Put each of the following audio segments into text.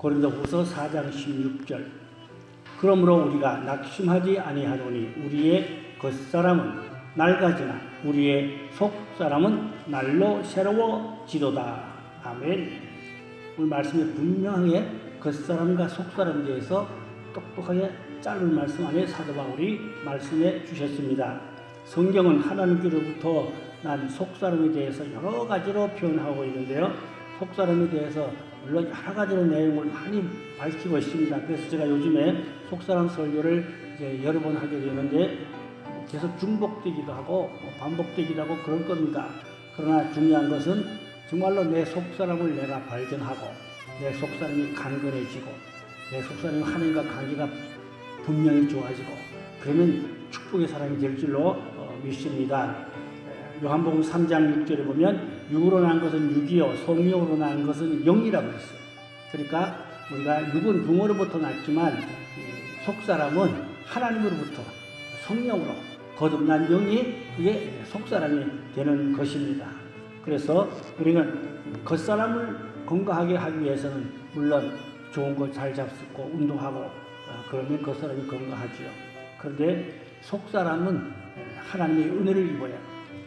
고린도후서 4장 16절. 그러므로 우리가 낙심하지 아니하노니 우리의 겉사람은 낡아지나 우리의 속사람은 날로 새로워지도다. 아멘. 오늘 말씀에 분명하게 겉사람과 속사람에 대해서 똑똑하게 짧은 말씀 안에 사도 바울이 말씀해 주셨습니다. 성경은 하나님께로부터 난 속사람에 대해서 여러 가지로 표현하고 있는데요. 속사람에 대해서 물론 여러 가지로 내용을 많이 밝히고 있습니다. 그래서 제가 요즘에 속사람 설교를 이제 여러 번 하게 되는데 계속 중복되기도 하고 뭐 반복되기도 하고 그럴 겁니다. 그러나 중요한 것은 정말로 내 속사람을 내가 발견하고 내 속사람이 강건해지고 내 속사람이 하나님과 관계가 분명히 좋아지고 그러면 축복의 사람이 될 줄로 어, 믿습니다. 에, 요한복음 3장 6절에 보면 육으로 난 것은 육이요 성령으로 난 것은 영이라고 했어요. 그러니까 우리가 육은 부모로부터 났지만 이 속사람은 하나님으로부터 성령으로 거듭난 영이 그게 속사람이 되는 것입니다. 그래서 우리는 겉사람을 건강하게 하기 위해서는 물론 좋은 거 잘 잡수고 운동하고 어, 그러면 겉사람이 건강하지요. 그런데 속사람은 하나님의 은혜를 입어야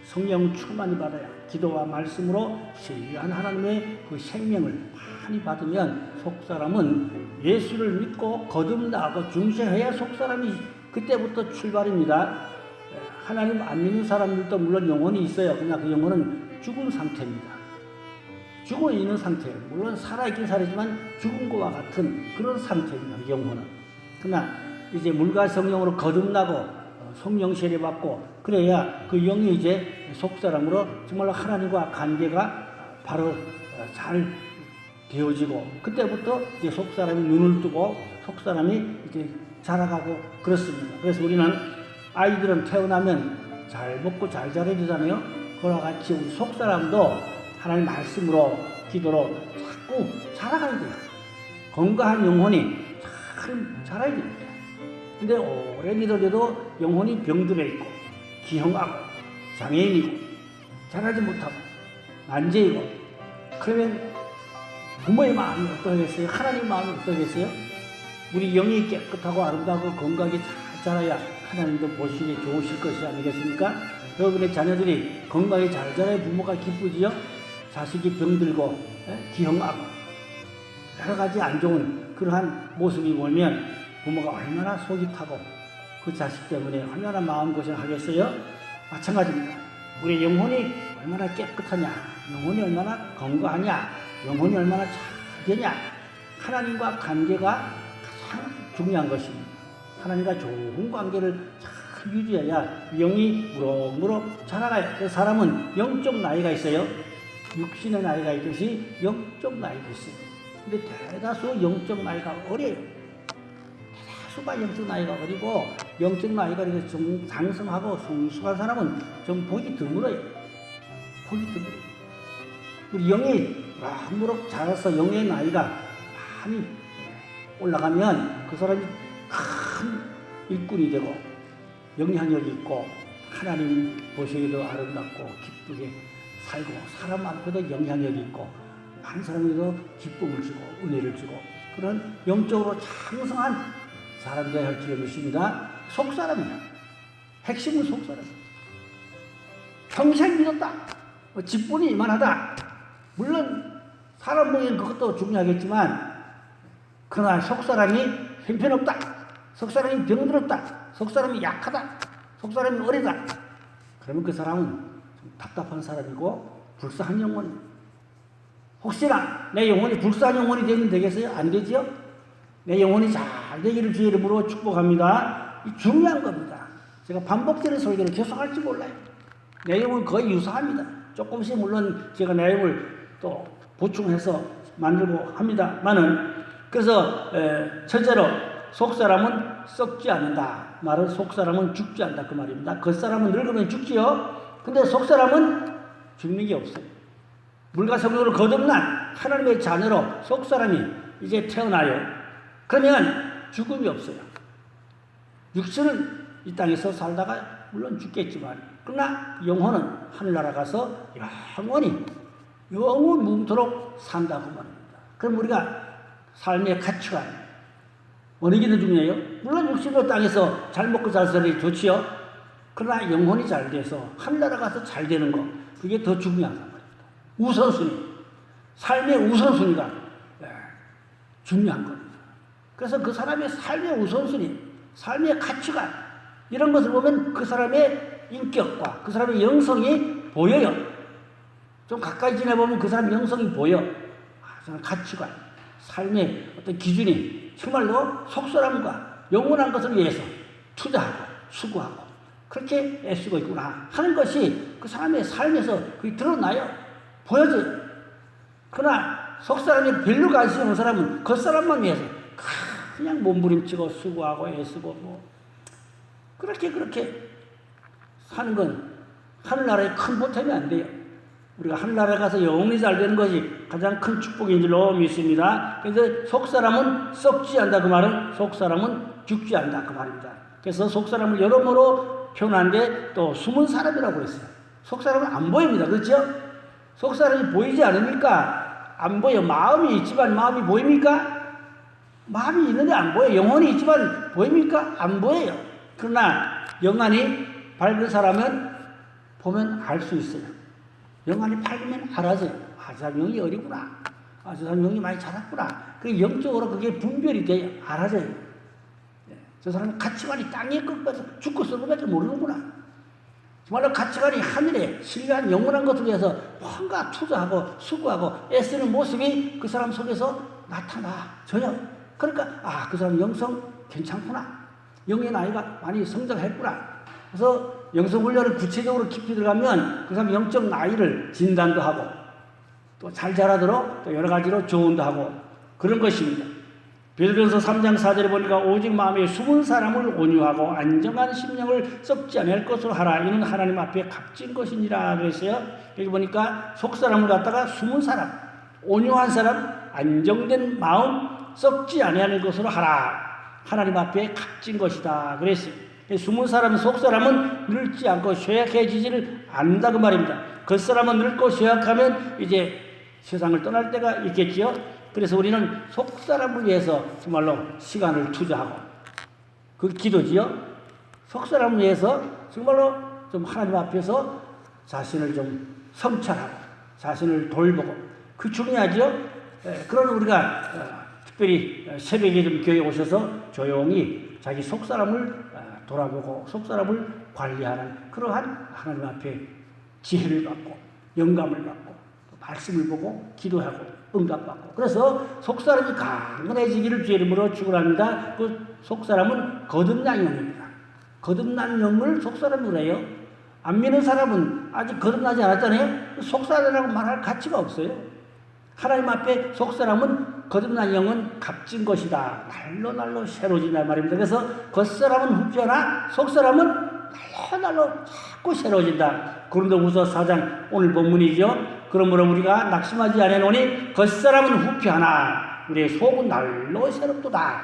성령 충만히 받아야 기도와 말씀으로 신비한 하나님의 그 생명을 많이 받으면 속사람은 예수를 믿고 거듭나고 중생해야 속사람이 그때부터 출발입니다. 하나님 안 믿는 사람들도 물론 영혼이 있어요. 그러나 그 영혼은 죽은 상태입니다. 죽어 있는 상태예요. 물론 살아있긴 살지만 죽은 것과 같은 그런 상태입니다. 영혼은. 그러나 이제 물과 성령으로 거듭나고 어, 성령 세례 받고 그래야 그 영이 이제 속사람으로 정말로 하나님과 관계가 바로 어, 잘 되어지고 그때부터 이제 속사람이 눈을 뜨고 속사람이 이제 자라가고 그렇습니다. 그래서 우리는 아이들은 태어나면 잘 먹고 잘 자라야 되잖아요. 그와 같이 우리 속사람도 하나님 말씀으로 기도로 자꾸 자라가야 돼요. 건강한 영혼이 잘 자라야 됩니다. 근데 오래 믿어도 영혼이 병들어 있고 기형하고 장애인이고 자라지 못하고 난제이고 그러면 부모의 마음이 어떠겠어요? 하나님 마음이 어떠겠어요? 우리 영이 깨끗하고 아름다고 건강하게 잘 자라야 하나님도 보시기에 좋으실 것이 아니겠습니까? 여러분의 자녀들이 건강히 잘 자라야 부모가 기쁘지요? 자식이 병들고 에? 기형하고 여러 가지 안 좋은 그러한 모습이 보면 부모가 얼마나 속이 타고 그 자식 때문에 얼마나 마음고생 하겠어요? 마찬가지입니다. 우리 영혼이 얼마나 깨끗하냐, 영혼이 얼마나 건강하냐, 영혼이 얼마나 잘 되냐, 하나님과 관계가 가장 중요한 것입니다. 하나님과 좋은 관계를 잘 유지해야 영이 무럭무럭 자라가요. 그 사람은 영적 나이가 있어요. 육신의 나이가 있듯이 영적 나이도 있어요. 근데 대다수 영적 나이가 어려요. 대다수가 영적 나이가 어리고 영적 나이가 이렇게 좀 장성하고 성숙한 사람은 좀 보기 드물어요. 보기 드물어요. 우리 영이 무럭무럭 자라서 영의 나이가 많이 올라가면 그 사람이 큰 일꾼이 되고 영향력이 있고 하나님 보시기도 아름답고 기쁘게 살고 사람 앞에도 영향력이 있고 많은 사람에게도 기쁨을 주고 은혜를 주고 그런 영적으로 창성한 사람 되어야 할 줄을 믿습니다. 속사람이다. 핵심은 속사람. 평생 믿었다. 뭐 직분이 이만하다. 물론 사람 보기엔 그것도 중요하겠지만 그러나 속사람이 형편없다. 속사람이 병들었다. 속사람이 약하다. 속사람이 어리다. 그러면 그 사람은 좀 답답한 사람이고 불쌍한 영혼. 혹시나 내 영혼이 불쌍한 영혼이 되면 되겠어요? 안 되지요? 내 영혼이 잘 되기를 주의 이름으로 축복합니다. 이 중요한 겁니다. 제가 반복되는 설교를 계속 할지 몰라요. 내용은 거의 유사합니다. 조금씩 물론 제가 내용을 또 보충해서 만들고 합니다만은 그래서 에, 첫째로 속 사람은 썩지 않는다. 말은 속 사람은 죽지 않는다 그 말입니다. 겉 사람은 늙으면 죽지요. 근데 속 사람은 죽는 게 없어요. 물과 성령으로 거듭난 하나님의 자녀로 속 사람이 이제 태어나요. 그러면 죽음이 없어요. 육신은 이 땅에서 살다가 물론 죽겠지만 그러나 영혼은 하늘나라 가서 영원히 영원 뭉토록 산다고 말합니다. 그럼 우리가 삶의 가치관. 어느 게 더 중요해요? 물론 육신으로 땅에서 잘 먹고 잘 살기 좋지요. 그러나 영혼이 잘 돼서 하늘나라 가서 잘 되는 거 그게 더 중요하단 말입니다. 우선순위. 삶의 우선순위가 예, 중요한 겁니다. 그래서 그 사람의 삶의 우선순위, 삶의 가치관 이런 것을 보면 그 사람의 인격과 그 사람의 영성이 보여요. 좀 가까이 지내보면 그 사람 영성이 보여. 아, 저는 가치관, 삶의 어떤 기준이 정말로 속사람과 영원한 것을 위해서 투자하고 수고하고 그렇게 애쓰고 있구나 하는 것이 그 사람의 삶에서 그게 드러나요. 보여져요. 그러나 속사람이 별로 관심 없는 사람은 겉사람만 위해서 그냥 몸부림치고 수고하고 애쓰고 뭐 그렇게 그렇게 사는 건 하늘나라에 큰 보탬이 안 돼요. 우리가 하늘나라에 가서 영원히 잘 되는 것이 가장 큰 축복인 줄로 믿습니다. 그래서 속사람은 썩지 않다 그 말은 속사람은 죽지 않다 그 말입니다. 그래서 속사람을 여러모로 표현한데 또 숨은 사람이라고 했어요. 속사람은 안 보입니다. 그렇죠? 속사람이 보이지 않으니까 안 보여. 마음이 있지만 마음이 보입니까? 마음이 있는데 안 보여. 영혼이 있지만 보입니까? 안 보여요. 그러나 영안이 밝은 사람은 보면 알 수 있어요. 영안이 밝으면 알아져요. 아, 저 사람 영이 어리구나. 아, 저 사람 영이 많이 자랐구나. 그 영적으로 그게 분별이 돼요. 알아져요. 예, 저 사람은 가치관이 땅에 끝까지 죽고 썩어밖에 모르는구나. 정말로 가치관이 하늘에 신뢰한 영원한 것을 위해서 뭔가 투자하고 수고하고 애쓰는 모습이 그 사람 속에서 나타나져요. 그러니까 아, 그 사람 영성 괜찮구나. 영의 나이가 많이 성장했구나. 그래서 영성 훈련을 구체적으로 깊이 들어가면 그 사람 영적 나이를 진단도 하고 또 잘 자라도록 또 여러 가지로 조언도 하고 그런 것입니다. 베드로전서 3장 4절에 보니까 오직 마음에 숨은 사람을 온유하고 안정한 심령을 썩지 않을 것으로 하라. 이는 하나님 앞에 값진 것이니라 그랬어요. 여기 보니까 속 사람을 갖다가 숨은 사람, 온유한 사람, 안정된 마음 썩지 아니하는 것으로 하라. 하나님 앞에 값진 것이다. 그랬어요. 숨은 사람, 속 사람은 늙지 않고 쇠약해지지를 않는다 그 말입니다. 그 사람은 늙고 쇠약하면 이제 세상을 떠날 때가 있겠지요. 그래서 우리는 속 사람을 위해서 정말로 시간을 투자하고 그 기도지요. 속 사람을 위해서 정말로 좀 하나님 앞에서 자신을 좀 성찰하고 자신을 돌보고 그 중요하죠. 예, 그런 우리가 어, 특별히 새벽에 좀 교회 오셔서 조용히 자기 속 사람을 어, 돌아보고 속 사람을 관리하는 그러한 하나님 앞에 지혜를 받고 영감을 받고 말씀을 보고 기도하고 응답받고 그래서 속사람이 강건해지기를 주의 이름으로 축원합니다. 그 속사람은 거듭난 영입니다. 거듭난 영을 속사람이라 해요. 안 믿는 사람은 아직 거듭나지 않았잖아요. 속사람이라고 말할 가치가 없어요. 하나님 앞에 속사람은 거듭난 영은 값진 것이다. 날로 날로 새로워진다 말입니다. 그래서 겉사람은 흡변하 속사람은 날로 날로 자꾸 새로워진다. 그런도후서 4장 오늘 본문이죠. 그러므로 우리가 낙심하지 않으노니 겉사람은 후피하나 우리의 속은 날로 새롭도다.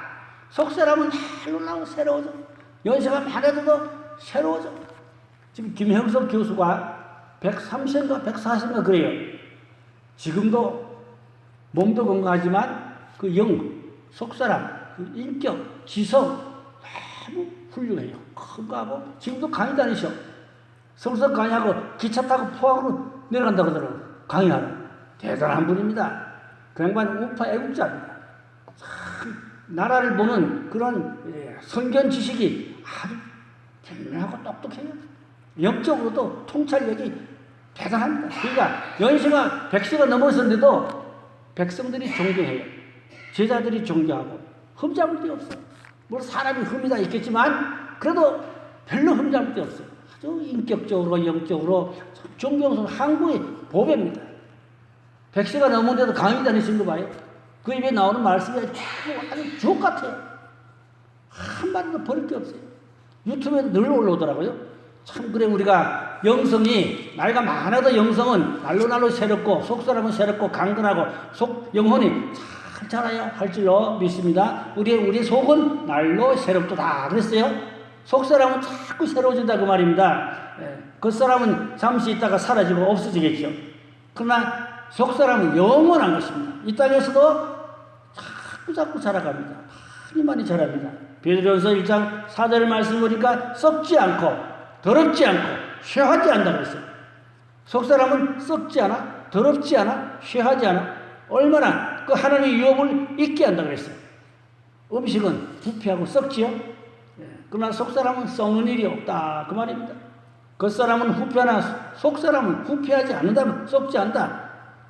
속사람은 날로 날로 새로워져. 연세가 많아도 새로워져. 지금 김형석 교수가 130인가 140인가 그래요. 지금도 몸도 건강하지만 그 영, 속사람, 그 인격, 지성 너무 훌륭해요. 건강하고 지금도 강의 다니셔. 성서 강의하고 기차 타고 포항으로 내려간다 그러더라고요. 강의하는 대단한 분입니다. 그 양반 우파 애국자입니다. 참 나라를 보는 그런 예, 선견 지식이 아주 현명하고 똑똑해요. 영적으로도 통찰력이 대단합니다. 그러니까 연세가 100세가 넘었었는데도 백성들이 존경해요. 제자들이 존경하고 흠잡을 데 없어. 물론 사람이 흠이 다 있겠지만 그래도 별로 흠잡을 데 없어요. 아주 인격적으로 영적으로 존경스러운 한국의 보배입니다. 백세가 넘은데도 강의 다니신 거 봐요. 그 입에 나오는 말씀이 아주 주옥 같아요. 한마디도 버릴 게 없어요. 유튜브에 늘 올라오더라고요. 참 그래 우리가 영성이 나이가 많아도 영성은 날로 날로 새롭고 속사람은 새롭고 강건하고 속 영혼이 잘 자라야 할 줄로 믿습니다. 우리 우리 속은 날로 새롭도다 그랬어요. 속사람은 자꾸 새로워진다 그 말입니다. 그 사람은 잠시 있다가 사라지고 없어지겠죠. 그러나 속사람은 영원한 것입니다. 이 땅에서도 자꾸 자꾸 자라갑니다. 많이 많이 자랍니다. 베드로서 1장 4절 말씀 보니까 썩지 않고 더럽지 않고 쇠하지 않다 그랬어요. 속 사람은 썩지 않아, 더럽지 않아, 쇠하지 않아. 얼마나 그 하나님의 유업을 잊게 한다 그랬어요. 음식은 부패하고 썩지요. 예, 그러나 속 사람은 썩는 일이 없다 그 말입니다. 겉 사람은 후패하나 속 사람은 후패하지 않는다면 썩지 않다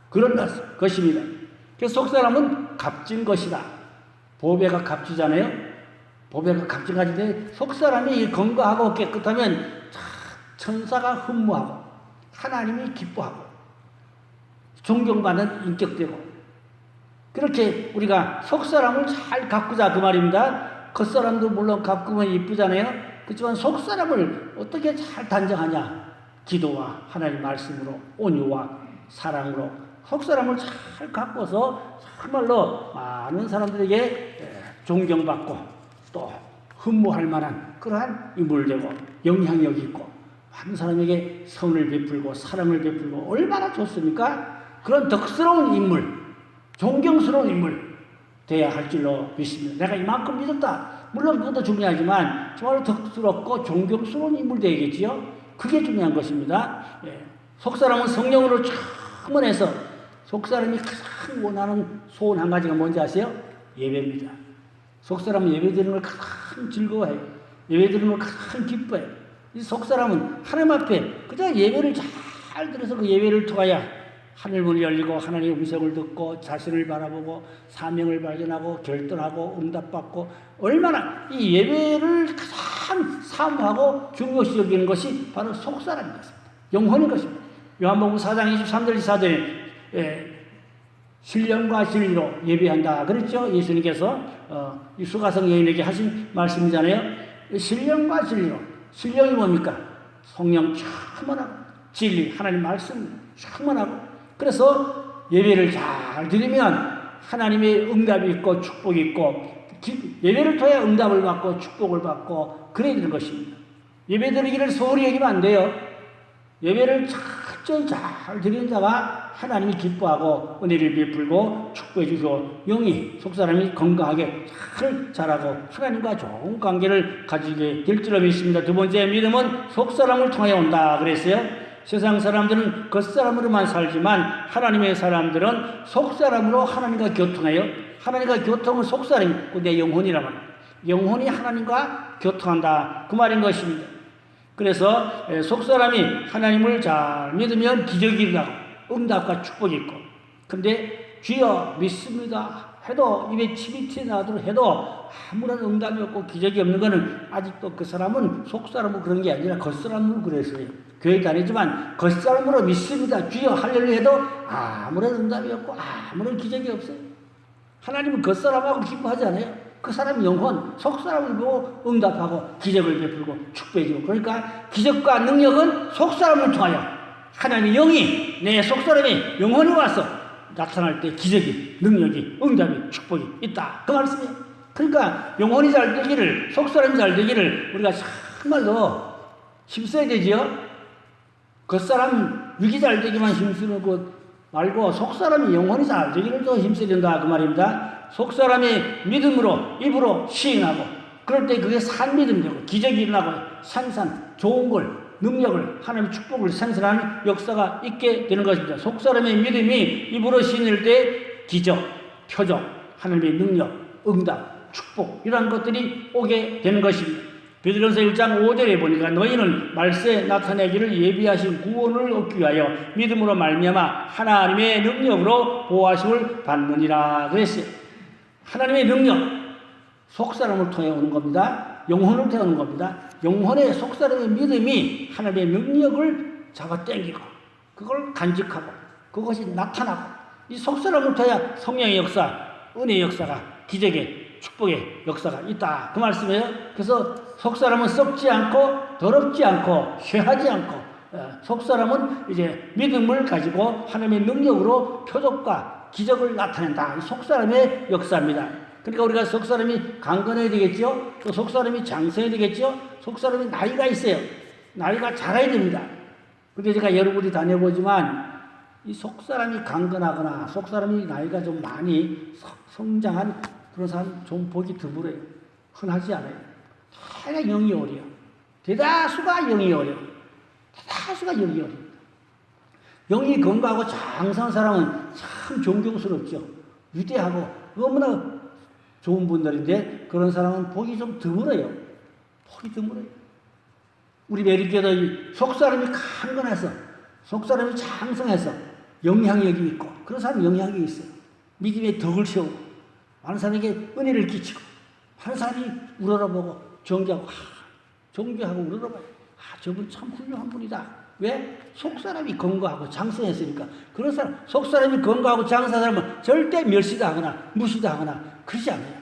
그런 것입니다. 그래서 속 사람은 값진 것이다. 보배가 값지잖아요. 보배가 값진 가지인데 속 사람이 건강하고 깨끗하면 천사가 흠모하고 하나님이 기뻐하고 존경받는 인격되고 그렇게 우리가 속 사람을 잘 가꾸자 그 말입니다. 겉 사람도 물론 가꾸면 이쁘잖아요. 그렇지만 속 사람을 어떻게 잘 단정하냐? 기도와 하나님 말씀으로 온유와 사랑으로 속 사람을 잘 가꿔서 정말로 많은 사람들에게 예, 존경받고 또 흠모할 만한 그러한 인물 되고 영향력 있고 많은 사람에게 선을 베풀고 사랑을 베풀고 얼마나 좋습니까? 그런 덕스러운 인물, 존경스러운 인물 돼야 할 줄로 믿습니다. 내가 이만큼 믿었다. 물론 그것도 중요하지만 정말 덕스럽고 존경스러운 인물 되겠지요. 그게 중요한 것입니다. 예. 속사람은 성령으로 충만해서 속사람이 가장 원하는 소원 한 가지가 뭔지 아세요? 예배입니다. 속사람은 예배 드리는 걸 가장 즐거워해요. 예배 드리는 걸 가장 기뻐해요. 이 속사람은 하나님 앞에 그냥 예배를 잘 들어서 그 예배를 통하여 하늘 문이 열리고 하나님의 음성을 듣고 자신을 바라보고 사명을 발견하고 결단하고 응답받고 얼마나 이 예배를 가장 사모하고 중요시 여기는 것이 바로 속사람인 것입니다. 영혼인 것입니다. 요한복음 4장 23절 24절에 예, 신령과 진리로 예배한다. 그랬죠? 예수님께서 어, 이 수가성 여인에게 하신 말씀이잖아요. 신령과 진리로. 신령이 뭡니까? 성령 충만하고 진리 하나님 말씀 충만하고 그래서 예배를 잘 드리면 하나님의 응답이 있고 축복이 있고 예배를 통해 응답을 받고 축복을 받고 그래야 되는 것입니다. 예배 드리기를 소홀히 여기면 안 돼요. 예배를 철 저히 잘 드리는 자가 하나님이 기뻐하고 은혜를 베풀고 축복해 주시고 영이 속사람이 건강하게 잘 자라고 하나님과 좋은 관계를 가지게 될 줄로 믿습니다. 두 번째 믿음은 속사람을 통해 온다 그랬어요. 세상 사람들은 겉사람으로만 살지만 하나님의 사람들은 속사람으로 하나님과 교통해요. 하나님과 교통은 속사람이고 내 영혼이란 말이에요. 영혼이 하나님과 교통한다. 그 말인 것입니다. 그래서 속사람이 하나님을 잘 믿으면 기적이 일어나고 응답과 축복이 있고 근데 주여 믿습니다 해도 입에 침이 튀어나오도록 해도 아무런 응답이 없고 기적이 없는 것은 아직도 그 사람은 속사람으로 그런 게 아니라 겉사람으로 그랬어요. 교회 다니지만 겉사람으로 믿습니다. 주여 할렐루야 해도 아무런 응답이 없고 아무런 기적이 없어요. 하나님은 겉사람하고 기뻐하지 않아요. 그 사람 영혼, 속 사람을 보고 응답하고 기적을 베풀고 축복해주고 그러니까 기적과 능력은 속 사람을 통하여 하나님의 영이 내 속 사람의 영혼이 와서 나타날 때 기적이, 능력이, 응답이, 축복이 있다. 그 말씀이에요. 그러니까 영혼이 잘 되기를, 속 사람이 잘 되기를 우리가 정말로 힘써야 되지요. 겉사람 육이 잘 되기만 힘쓰는 것 말고 속사람이 영혼이 잘 되기를 더 힘써야 된다. 그 말입니다. 속사람이 믿음으로 입으로 시인하고 그럴 때 그게 산 믿음 되고 기적이 일어나고 산산 좋은 걸 능력을 하나님의 축복을 생산하는 역사가 있게 되는 것입니다. 속사람의 믿음이 입으로 시인할 때 기적, 표적, 하나님의 능력, 응답, 축복 이러한 것들이 오게 되는 것입니다. 베드로서 1장 5절에 보니까 너희는 말세에 나타내기를 예비하신 구원을 얻기 위하여 믿음으로 말미암아 하나님의 능력으로 보호하심을 받느니라 그랬어요. 하나님의 능력 속사람을 통해 오는 겁니다. 영혼을 통해 오는 겁니다. 영혼의 속사람의 믿음이 하나님의 능력을 잡아 당기고 그걸 간직하고 그것이 나타나고 이 속사람을 통해 성령의 역사, 은혜의 역사가 기적의 축복의 역사가 있다. 그 말씀이에요. 그래서 속사람은 썩지 않고 더럽지 않고 쇠하지 않고 속사람은 이제 믿음을 가지고 하나님의 능력으로 표적과 기적을 나타낸다. 속사람의 역사입니다. 그러니까 우리가 속사람이 강건해야 되겠죠. 또 속사람이 장성해야 되겠죠. 속사람이 나이가 있어요. 나이가 자라야 됩니다. 근데 제가 여러 군데 다녀보지만 이 속사람이 강건하거나 속사람이 나이가 좀 많이 성장한 그런 사람 좀 보기 드물어요. 흔하지 않아요. 다가 영이 어려. 대다수가 영이 어려. 대다수가 영이 어려. 영이 건강하고 장성한 사람은 참 존경스럽죠. 위대하고 너무나 좋은 분들인데 그런 사람은 보기 좀 드물어요. 보기 드물어요. 우리 메리교도 속사람이 강건해서 속사람이 장성해서 영향력이 있고 그런 사람 영향력이 있어요. 믿음의 덕을 세우고 많은 사람에게 은혜를 끼치고 많은 사람이 우러러보고 존경하고 아, 존경하고 우러러봐요. 아 저분 참 훌륭한 분이다. 왜? 속사람이 건강하고 장성했으니까. 그런 사람, 속사람이 건강하고 장성한 사람은 절대 멸시당하거나 무시당하거나 그러지 않아요.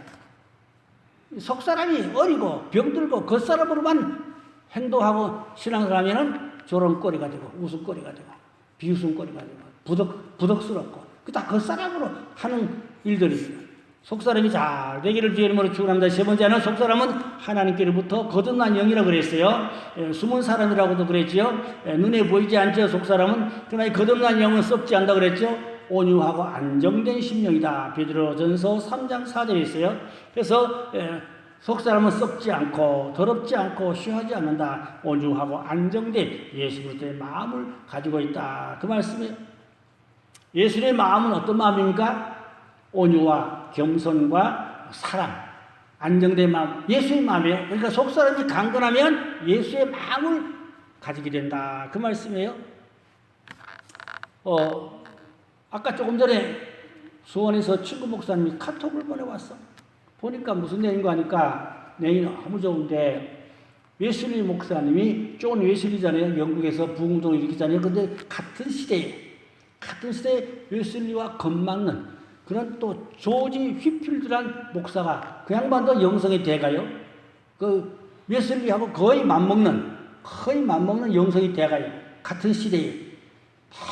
속사람이 어리고 병들고 겉사람으로만 행동하고 신앙사람에는 조롱거리가 되고 웃음거리가 되고 비웃음거리가 되고 부덕, 부덕스럽고 그 다 겉사람으로 하는 일들입니다. 속사람이 잘 되기를 주의 이름으로 축원합니다. 세 번째는 속사람은 하나님께로부터 거듭난 영이라고 그랬어요. 예, 숨은 사람이라고도 그랬지요. 예, 눈에 보이지 않죠. 속사람은 그러나 이 거듭난 영은 썩지 않다 그랬죠. 온유하고 안정된 심령이다. 베드로전서 3장 4절에 있어요. 그래서 예, 속사람은 썩지 않고 더럽지 않고 쉬하지 않는다. 온유하고 안정된 예수 그리스도의 마음을 가지고 있다. 그 말씀에 예수의 마음은 어떤 마음입니까? 온유와 겸손과 사랑, 안정된 마음, 예수의 마음이에요. 그러니까 속사람이 강건하면 예수의 마음을 가지게 된다. 그 말씀이에요. 어, 아까 조금 전에 수원에서 친구 목사님이 카톡을 보내왔어. 보니까 무슨 내용인가 하니까 내용이 너무 좋은데 웨슬리 목사님이 존 웨슬리잖아요. 영국에서 부흥동을 일으키잖아요. 근데 같은 시대에 같은 시대에 웨슬리와 겁맞는 그런 또 조지 휘필드란 목사가 그 양반도 영성의 대가요. 그 웨슬리하고 거의 맞먹는 거의 맞먹는 영성의 대가요. 같은 시대에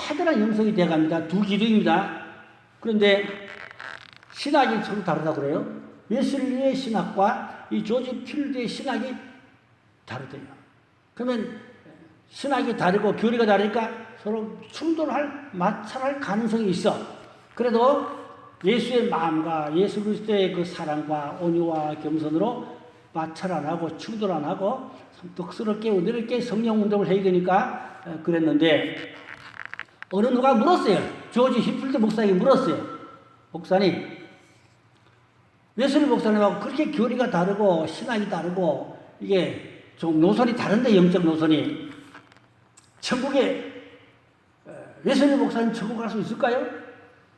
대단한 영성의 대가입니다. 두 기둥입니다. 그런데 신학이 서로 다르다고 그래요. 웨슬리의 신학과 이 조지 필드의 신학이 다르대요. 그러면 신학이 다르고 교리가 다르니까 서로 충돌할, 마찰할 가능성이 있어. 그래도 예수의 마음과 예수 그리스도의 그 사랑과 온유와 겸손으로 마찰 안 하고 충돌 안 하고 덕스럽게 은혜롭게 성령 운동을 해야 되니까 어, 그랬는데 어느 누가 물었어요. 조지 히플드 목사에게 물었어요. 목사님, 웨슬리 목사님하고 그렇게 교리가 다르고 신앙이 다르고 이게 좀 노선이 다른데 영적 노선이 천국에 어, 웨슬리 목사님 천국 갈 수 있을까요?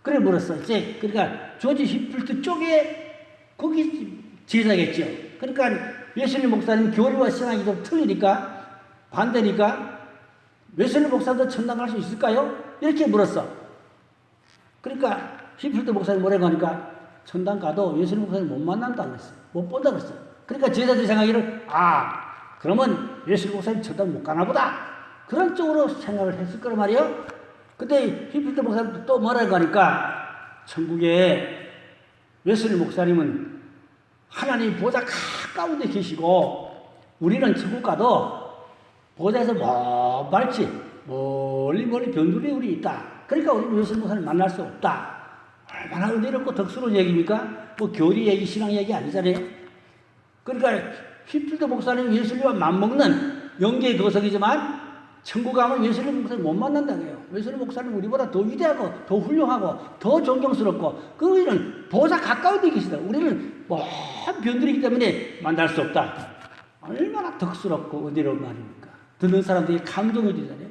그래 물었어. 이제 그러니까 조지 히플트 쪽에 거기 제자겠죠. 그러니까 웨슬리 목사님 교리와 신앙이 좀 틀리니까 반대니까 웨슬리 목사도 천당 갈 수 있을까요? 이렇게 물었어. 그러니까 히플트 목사님 뭐라고 하니까 천당 가도 웨슬리 목사님 못 만난다 그랬어. 못 본다 그랬어. 그러니까 제자들 생각하기를 아 그러면 웨슬리 목사님 천당 못 가나 보다. 그런 쪽으로 생각을 했을 거란 말이에요. 근데 히플트 목사님 또 뭐라고 하니까 천국에 웨슬리 목사님은 하나님 보좌 가까운 데 계시고 우리는 천국 가도 보좌에서 먼 발치 멀리 멀리 변두리 우리 있다. 그러니까 우리 웨슬리 목사님 만날 수 없다. 얼마나 은혜롭고 덕스러운 얘기입니까? 뭐 교리 얘기, 신앙 얘기 아니잖아요. 그러니까 히필드 목사님 예술리와 맞먹는 영계의 거석이지만 천국 가면 예술리 목사님 못 만난다고요. 예술리 목사님 우리보다 더 위대하고 더 훌륭하고 더 존경스럽고 그이는 보다 가까운 데 계시다. 우리는 먼 변들이기 때문에 만날 수 없다. 얼마나 덕스럽고 은혜로운 말입니까? 듣는 사람들이 감동이 되잖아요.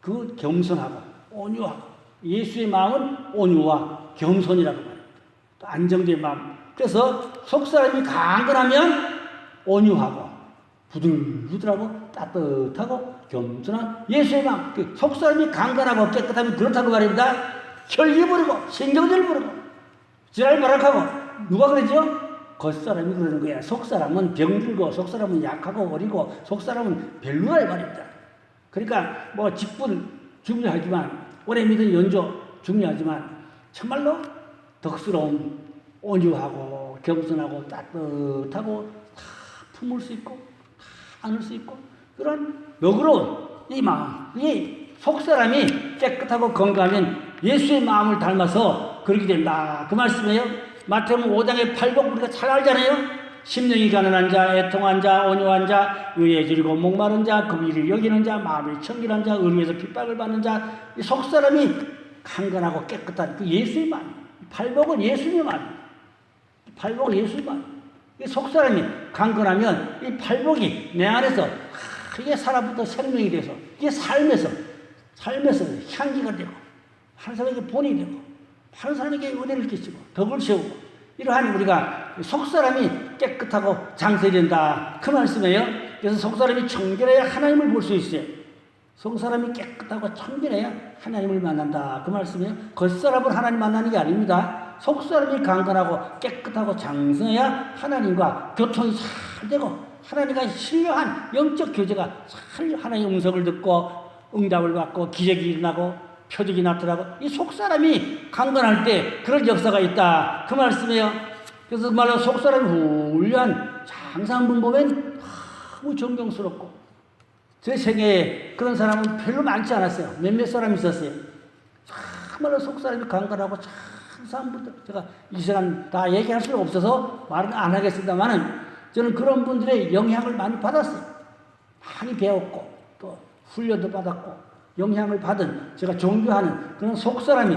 그 겸손하고 온유하고 예수의 마음은 온유와 겸손이라고 말합니다. 또 안정된 마음. 그래서 속사람이 강건하면 온유하고 부들부들하고 따뜻하고 겸손한 예수의 마음. 그 속사람이 강건하고 깨끗하면 그렇다고 말입니다. 혈기 부리고 신경질 부리고 지랄 바락하고 누가 그러죠? 겉사람이 그러는 거야. 속사람은 병들고 속사람은 약하고 어리고 속사람은 별로라 이 말입니다. 그러니까 뭐 직분 중요하지만 오래 믿은 연조 중요하지만 정말로 덕스러운 온유하고 겸손하고 따뜻하고 다 품을 수 있고 다 안을 수 있고 그런 너그러운 이 마음 이 속사람이 깨끗하고 건강하면 예수의 마음을 닮아서 그러게 된다 그 말씀이에요 마태복음 5장의 팔복 우리가 잘 알잖아요. 심령이 가난한 자, 애통한 자, 온유한 자, 의에 줄이고 목마른 자, 금일을 여기는 자, 마음이 청결한 자, 의리에서 핍박을 받는 자, 이 속사람이 강건하고 깨끗한 그 예수의 마음. 팔복은 예수님의 마음. 팔복은 예수의 마음. 이 속사람이 강건하면 이 팔복이 내 안에서 크게 살아부터 생명이 돼서 이게 삶에서 삶에서 향기가 되고 한 사람에게 본이 되고 한 사람에게 은혜를 끼치고 덕을 세우고 이러한 우리가 속 사람이 깨끗하고 장세된다 그 말씀이에요. 그래서 속 사람이 청결해야 하나님을 볼 수 있어요. 속 사람이 깨끗하고 청결해야 하나님을 만난다 그 말씀이에요. 겉 사람은 하나님 만나는 게 아닙니다. 속 사람이 강건하고 깨끗하고 장성해야 하나님과 교통이 잘 되고 하나님과 신령한 영적 교제가 잘 하나님의 음성을 듣고 응답을 받고 기적이 일어나고 표적이 나타나고 이 속사람이 강건할 때 그런 역사가 있다 그 말씀이에요. 그래서 말로 속사람이 훌륭한 장사한 분 보면 너무 존경스럽고 제 생애에 그런 사람은 별로 많지 않았어요. 몇몇 사람 있었어요. 정말로 속사람이 강건하고 장사한 분들 제가 이 시간 다 얘기할 수가 없어서 말은 안 하겠습니다만은 저는 그런 분들의 영향을 많이 받았어요. 많이 배웠고 또 훈련도 받았고 영향을 받은 제가 존경하는 그런 속사람이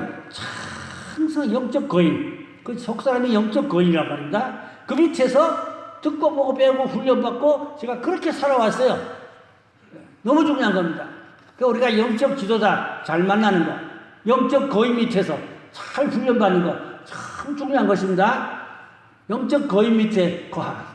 항상 영적 거인 그 속사람이 영적 거인이란 말입니다. 그 밑에서 듣고 보고 배우고 훈련받고 제가 그렇게 살아왔어요. 너무 중요한 겁니다. 그 우리가 영적 지도자 잘 만나는 거, 영적 거인 밑에서 잘 훈련받는 거 참 중요한 것입니다. 영적 거인 밑에 거하라.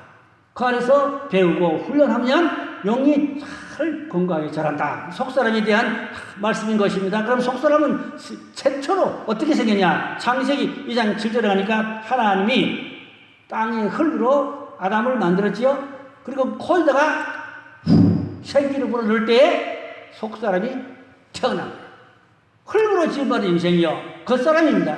그 안에서 배우고 훈련하면 영이 잘 건강하게 자란다. 속사람에 대한 말씀인 것입니다. 그럼 속사람은 최초로 어떻게 생겼냐? 창세기 2장 7절에 가니까 하나님이 땅의 흙으로 아담을 만들었지요. 그리고 코에다가 생기를 불어넣을 때에 속사람이 태어난 흙으로 지음받은 인생이요. 겉사람입니다.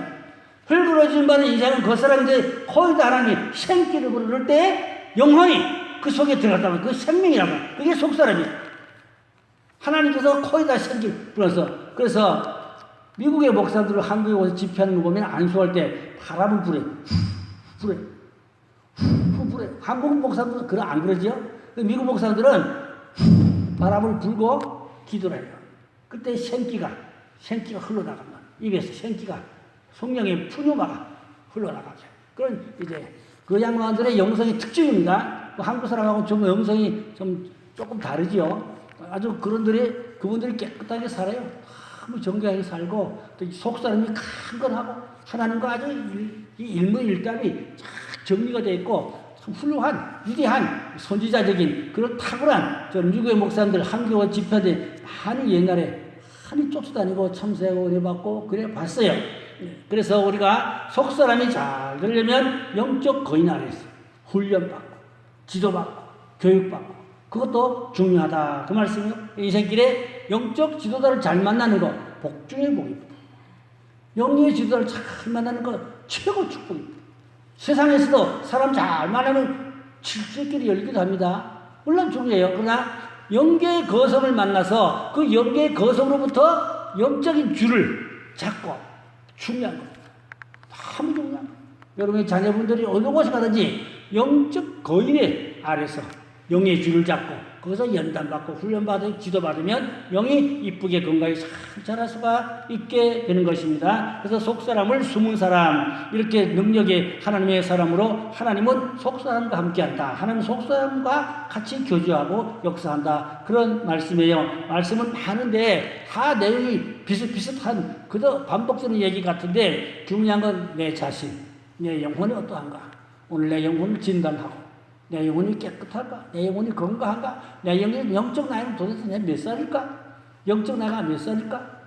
흙으로 지음받은 인생은 겉사람인데 코에다 하나님이 생기를 불어넣을 때에 영혼이 그 속에 들어갔다면 그 생명이라면 그게 속사람이에요. 하나님께서 코에다 생기를 불어서 그래서 미국의 목사들을 한국에 와서 집회하는 거 보면 안수할 때 바람을 불어요. 후 불어요. 한국 목사들은 그래 안 그러죠? 미국 목사들은 바람을 불고 기도를 해요. 그때 생기가 생기가 흘러나간다. 입에서 생기가 성령의 푸뉴마가 흘러나가죠. 그런 이제 그 양반들의 영성의 특징입니다. 뭐 한국 사람하고 좀 영성이 좀 조금 다르지요. 아주 그런들이 그분들이 깨끗하게 살아요. 너무 정결하게 살고 또 속 사람이 강건하고 하나님과 아주 일, 일문일답이 잘 정리가 되어 있고 참 훌륭한 위대한 선지자적인 그런 탁월한 저 미국의 목사님들 한교와 집회들 많이 옛날에 많이 쫓아다니고 참새하고 받고 그래 봤어요. 그래서 우리가 속사람이 잘 되려면 영적 거인 안에서 훈련받고 지도받고 교육받고 그것도 중요하다 그 말씀이요. 인생길에 영적 지도자를 잘 만나는 거 복중의 복입니다. 영의 지도자를 잘 만나는 거 최고 축복입니다. 세상에서도 사람 잘 만나면 칠칠길이 열리기도 합니다. 물론 중요해요. 그러나 영계의 거성을 만나서 그 영계의 거성으로부터 영적인 줄을 잡고 중요한 겁니다. 너무 거예요. 여러분의 자녀분들이 어느 곳에 가든지 영적 거인의 아래서 영의 줄을 잡고 거기서 연단받고 훈련받고 지도받으면 영이 이쁘게 건강히 잘 자랄 수가 있게 되는 것입니다. 그래서 속사람을 숨은 사람 이렇게 능력의 하나님의 사람으로 하나님은 속사람과 함께한다. 하나님 속사람과 같이 교제하고 역사한다. 그런 말씀이에요. 말씀은 많은데 다 내용이 비슷비슷한 그저 반복되는 얘기 같은데 중요한 건 내 자신, 내 영혼이 어떠한가. 오늘 내 영혼을 진단하고 내 영혼이 깨끗할까? 내 영혼이 건강한가? 내 영혼, 영적 나이는 도대체 내 몇 살일까? 영적 나이가 몇 살일까?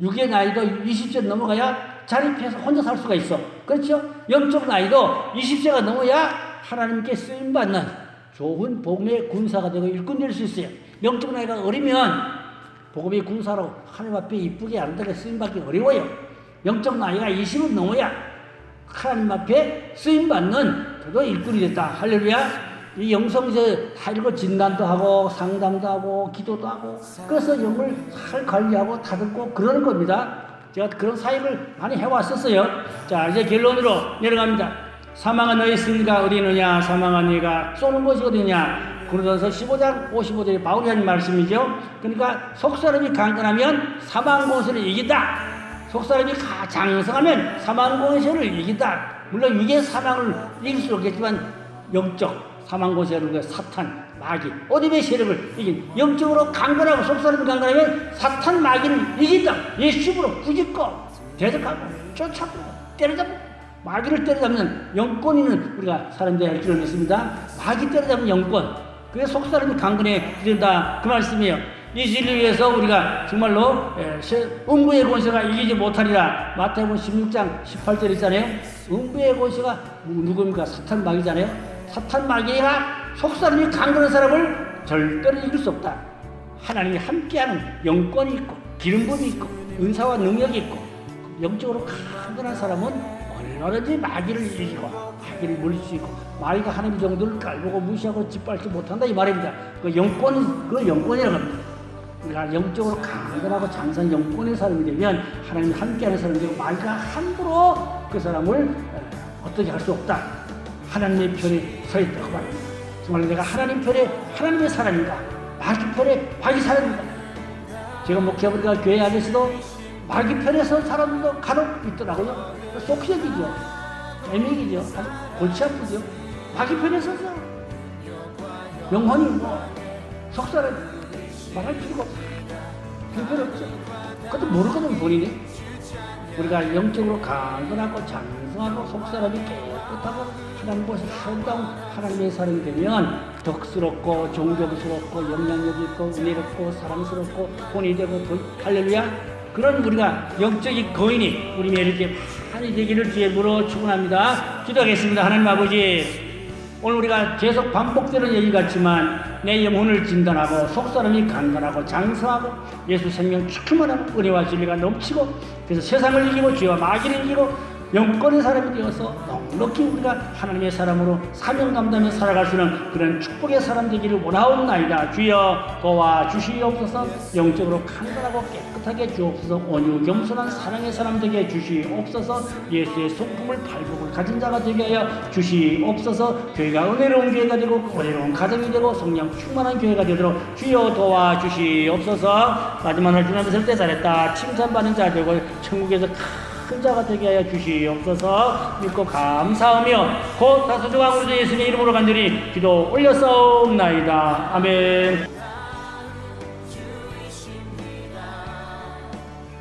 육의 나이도 20세 넘어가야 자립해서 혼자 살 수가 있어. 그렇죠? 영적 나이도 20세가 넘어야 하나님께 쓰임받는 좋은 복음의 군사가 되고 일꾼 될 수 있어요. 영적 나이가 어리면 복음의 군사로 하나님 앞에 이쁘게 아름답게 쓰임받기 어려워요. 영적 나이가 20은 넘어야 하나님 앞에 쓰임받는 그거 일꾼이 됐다. 할렐루야. 이다 읽고 진단도 하고 상담도 하고 기도도 하고 그래서 영을 잘 관리하고 다듬고 그러는 겁니다. 제가 그런 사역을 많이 해왔었어요. 자, 이제 결론으로 내려갑니다. 사망은 너희 있으니까 어디 있느냐? 사망은 네가 쏘는 곳이 어디냐? 고린도서 15장 55절에 바울이 한 말씀이죠. 그러니까 속사람이 강건하면 사망 권세를 이긴다. 속사람이 가- 장성하면 사망 권세를 이긴다. 물론 이게 사망을 이길 수 없겠지만 영적 사망 권세를 그 사탄 마귀 어둠의 세력을 이긴 영적으로 강건하고 속사람이 강건하면 사탄 마귀를 이긴다. 예수로 부짓고 대적하고 쫓아고 때려잡고 마귀를 때려잡는 영권이는 우리가 사람들이 할 줄을 믿습니다. 마귀 때려잡는 영권. 그게 속사람이 강건해진다. 그 말씀이에요. 이 진리를 위해서 우리가 정말로 예, 세- 음부의 권세가 이기지 못하리라. 마태복음 16장 18절 있잖아요. 음부의 권세가 누굽니까? 사탄 마귀잖아요. 사탄 마귀가 속사람이 강건한 사람을 절대로 이길 수 없다. 하나님이 함께하는 영권이 있고 기름분이 있고 은사와 능력이 있고 영적으로 강건한 사람은 얼마든지 마귀를 이기고 마귀를 물릴 수 있고 마귀가 하나님의 정도를 깔보고 무시하고 짓밟지 못한다 이 말입니다. 그 영권 그 영권이라고 합니다. 우리가 영적으로 강건하고 장선 영권의 사람이 되면 하나님이 함께하는 사람이 되고 마귀가 함부로 그 사람을 어, 어떻게 할 수 없다. 하나님의 편에 서 있다 그 말입니다. 정말 내가 하나님 편에 하나님의 사람인가 마귀 편에 마귀 사람인가 제가 목회하니까 교회 안에서도 마귀 편에 선 사람들도 간혹 있더라고요. 속색이죠. 애매기죠. 아주 골치 아프죠. 마귀 편에 서서 영혼이 뭐 속살을 말할 필요가 없어. 형편없죠. 그것도 모르거든 본인이. 우리가 영적으로 강건하고 장성하고 속사람이 깨끗하고 하나님 보시 아름다운 하나님의 사람이 되면 덕스럽고 존경스럽고 영향력 있고 은혜롭고 사랑스럽고 본이 되고 도- 할렐루야 그런 우리가 영적인 거인이 우리 이렇게 많이 되기를 주의 물어 축원합니다 기도하겠습니다 하나님 아버지 오늘 우리가 계속 반복되는 얘기 같지만 내 영혼을 진단하고 속사람이 강건하고 장성하고 예수 생명 충만하고 은혜와 진리가 넘치고 그래서 세상을 이기고 죄와 마귀를 이기고 영권의 사람이 되어서 넉넉히 우리가 하나님의 사람으로 사명 감당하며 살아갈 수 있는 그런 축복의 사람 되기를 원하옵나이다. 주여 도와 주시옵소서. 영적으로 강건하고 깨끗하게 주옵소서. 온유 겸손한 사랑의 사람 되게 주시옵소서. 예수의 속금을 발복을 가진 자가 되게 하여 주시옵소서. 교회가 은혜로운 교회가 되고 은혜로운 가정이 되고 성령 충만한 교회가 되도록 주여 도와 주시옵소서. 마지막 날 주님의 설때 잘했다. 칭찬받는 자 되고 천국에서 큰 자가 되게 하여 주시옵소서. 믿고 감사하며 곧 다소조왕 우리 주 예수님의 이름으로 간절히 기도 올렸사옵나이다. 아멘